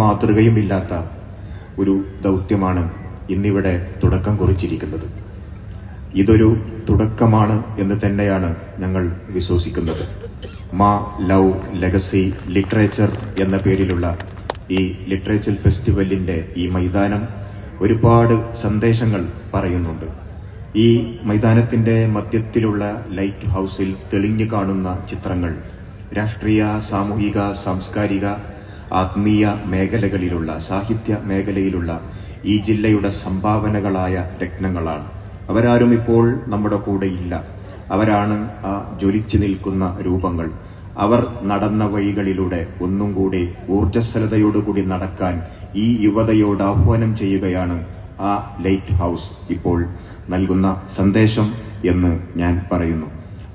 മാതൃകയുമില്ലാത്ത ഒരു ദൗത്യമാണ് ഇന്നിവിടെ തുടക്കം കുറിച്ചിരിക്കുന്നത്. ഇതൊരു തുടക്കമാണ് എന്ന് തന്നെയാണ് ഞങ്ങൾ വിശ്വസിക്കുന്നത്. മാ ലവ് ലെഗസി ലിറ്ററേച്ചർ എന്ന പേരിലുള്ള ഈ ലിറ്ററേച്ചർ ഫെസ്റ്റിവലിന്റെ ഈ മൈതാനം ഒരുപാട് സന്ദേശങ്ങൾ പറയുന്നുണ്ട്. ഈ മൈതാനത്തിന്റെ മധ്യത്തിലുള്ള ലൈറ്റ് ഹൗസിൽ തെളിഞ്ഞു കാണുന്ന ചിത്രങ്ങൾ രാഷ്ട്രീയ സാമൂഹിക സാംസ്കാരിക ആത്മീയ മേഖലകളിലുള്ള സാഹിത്യ മേഖലയിലുള്ള ഈ ജില്ലയുടെ സംഭാവനകളായ രത്നങ്ങളാണ്. അവരാരും ഇപ്പോൾ നമ്മുടെ കൂടെയില്ല അവരാണ് ആ ജ്വലിച്ചു നിൽക്കുന്ന രൂപങ്ങൾ. അവർ നടന്ന വഴികളിലൂടെ ഒന്നും കൂടി ഊർജസ്വലതയോടുകൂടി നടക്കാൻ ഈ യുവതയോട് ആഹ്വാനം ചെയ്യുകയാണ് ആ ലൈറ്റ് ഹൗസ് ഇപ്പോൾ നൽകുന്ന സന്ദേശം എന്ന് ഞാൻ പറയുന്നു.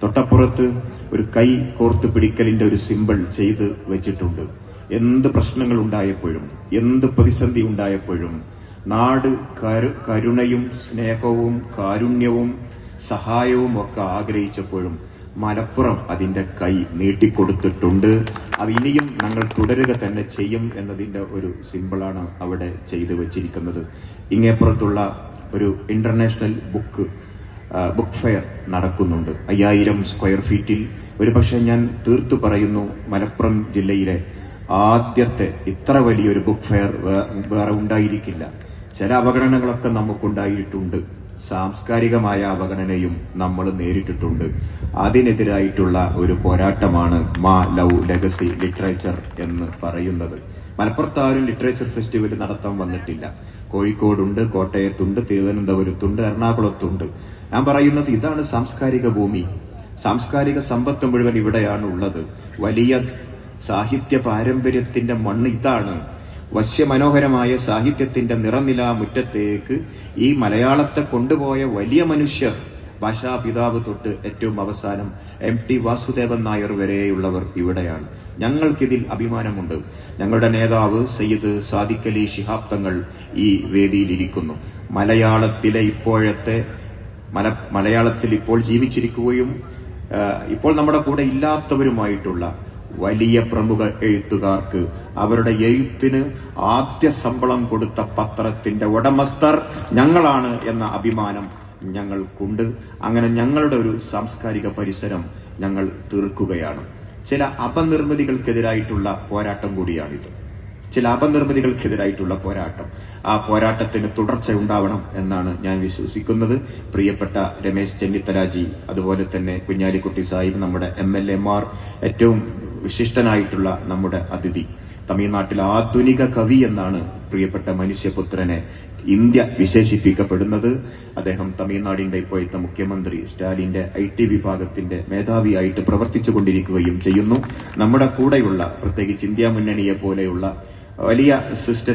തൊട്ടപ്പുറത്ത് ഒരു കൈ കോർത്ത് പിടിക്കലിന്റെ ഒരു സിമ്പിൾ ചെയ്ത് വെച്ചിട്ടുണ്ട്. എന്ത് പ്രശ്നങ്ങൾ ഉണ്ടായപ്പോഴും എന്ത് പ്രതിസന്ധി ഉണ്ടായപ്പോഴും നാട് കരുണയും സ്നേഹവും കാരുണ്യവും സഹായവും ഒക്കെ ആഗ്രഹിച്ചപ്പോഴും മലപ്പുറം അതിന്റെ കൈ നീട്ടിക്കൊടുത്തിട്ടുണ്ട്. അത് ഇനിയും ഞങ്ങൾ തുടരുക തന്നെ ചെയ്യും എന്നതിന്റെ ഒരു സിമ്പിളാണ് അവിടെ ചെയ്തു വച്ചിരിക്കുന്നത്. ഇങ്ങേപ്പുറത്തുള്ള ഒരു ഇന്റർനാഷണൽ ബുക്ക് ബുക്ക് ഫെയർ നടക്കുന്നുണ്ട്. അയ്യായിരം സ്ക്വയർ ഫീറ്റിൽ ഒരു പക്ഷേ ഞാൻ തീർത്തു പറയുന്നു മലപ്പുറം ജില്ലയിലെ ആദ്യത്തെ ഇത്ര വലിയൊരു ബുക്ക് ഫെയർ വേറെ ഉണ്ടായിരിക്കില്ല. ചില അവഗണനകളൊക്കെ നമുക്കുണ്ടായിട്ടുണ്ട്. സാംസ്കാരികമായ അവഗണനയും നമ്മൾ നേരിട്ടിട്ടുണ്ട്. അതിനെതിരായിട്ടുള്ള ഒരു പോരാട്ടമാണ് മാ ലവ് ലെഗസി ലിറ്ററേച്ചർ എന്ന് പറയുന്നത്. മലപ്പുറത്ത് ആരും ലിറ്ററേച്ചർ ഫെസ്റ്റിവൽ നടത്താൻ വന്നിട്ടില്ല. കോഴിക്കോടുണ്ട് കോട്ടയത്തുണ്ട് തിരുവനന്തപുരത്തുണ്ട് എറണാകുളത്തുണ്ട്. ഞാൻ പറയുന്നത് ഇതാണ് സാംസ്കാരിക ഭൂമി. സാംസ്കാരിക സമ്പത്ത് മുഴുവൻ ഇവിടെയാണ് ഉള്ളത്. വലിയ സാഹിത്യ പാരമ്പര്യത്തിന്റെ മണ്ണ് ഇതാണ്. വശ്യമനോഹരമായ സാഹിത്യത്തിന്റെ നിറനിലാ മുറ്റത്തേക്ക് ഈ മലയാളത്തെ കൊണ്ടുപോയ വലിയ മനുഷ്യർ ഭാഷാപിതാവ് തൊട്ട് ഏറ്റവും അവസാനം എം ടി വാസുദേവൻ നായർ വരെയുള്ളവർ ഇവിടെയാണ്. ഞങ്ങൾക്കിതിൽ അഭിമാനമുണ്ട്. ഞങ്ങളുടെ നേതാവ് സയ്യിദ് സാദിഖലി ശിഹാബ് തങ്ങൾ ഈ വേദിയിലിരിക്കുന്നു. മലയാളത്തിലെ ഇപ്പോഴത്തെ മല മലയാളത്തിൽ ഇപ്പോൾ ജീവിച്ചിരിക്കുകയും ഇപ്പോൾ നമ്മുടെ കൂടെ ഇല്ലാത്തവരുമായിട്ടുള്ള വലിയ പ്രമുഖ എഴുത്തുകാർക്ക് അവരുടെ എഴുത്തിന് ആദ്യ ശമ്പളം കൊടുത്ത പത്രത്തിന്റെ ഉടമസ്ഥർ ഞങ്ങളാണ് എന്ന അഭിമാനം ഞങ്ങൾക്കുണ്ട്. അങ്ങനെ ഞങ്ങളുടെ ഒരു സാംസ്കാരിക പരിസരം ഞങ്ങൾ തീർക്കുകയാണ്. ചില അപനിർമ്മിതികൾക്കെതിരായിട്ടുള്ള പോരാട്ടം കൂടിയാണിത്. ചില അപനിർമ്മിതികൾക്കെതിരായിട്ടുള്ള പോരാട്ടം. ആ പോരാട്ടത്തിന് തുടർച്ച ഉണ്ടാവണം എന്നാണ് ഞാൻ വിശ്വസിക്കുന്നത്. പ്രിയപ്പെട്ട രമേശ് ചെന്നിത്തലാജി അതുപോലെ തന്നെ കുഞ്ഞാലിക്കുട്ടി സാഹിബ് നമ്മുടെ എം എൽ എമാർ ഏറ്റവും വിശിഷ്ടനായിട്ടുള്ള നമ്മുടെ അതിഥി. തമിഴ്നാട്ടിലെ ആധുനിക കവി എന്നാണ് പ്രിയപ്പെട്ട മനുഷ്യപുത്രനെ ഇന്ത്യ വിശേഷിപ്പിക്കപ്പെടുന്നത്. അദ്ദേഹം തമിഴ്നാടിന്റെ ഇപ്പോഴത്തെ മുഖ്യമന്ത്രി സ്റ്റാലിന്റെ ഐ ടി വിഭാഗത്തിന്റെ മേധാവിയായിട്ട് പ്രവർത്തിച്ചു കൊണ്ടിരിക്കുകയും ചെയ്യുന്നു. നമ്മുടെ കൂടെയുള്ള പ്രത്യേകിച്ച് ഇന്ത്യ മുന്നണിയെ പോലെയുള്ള വലിയ സിസ്റ്റ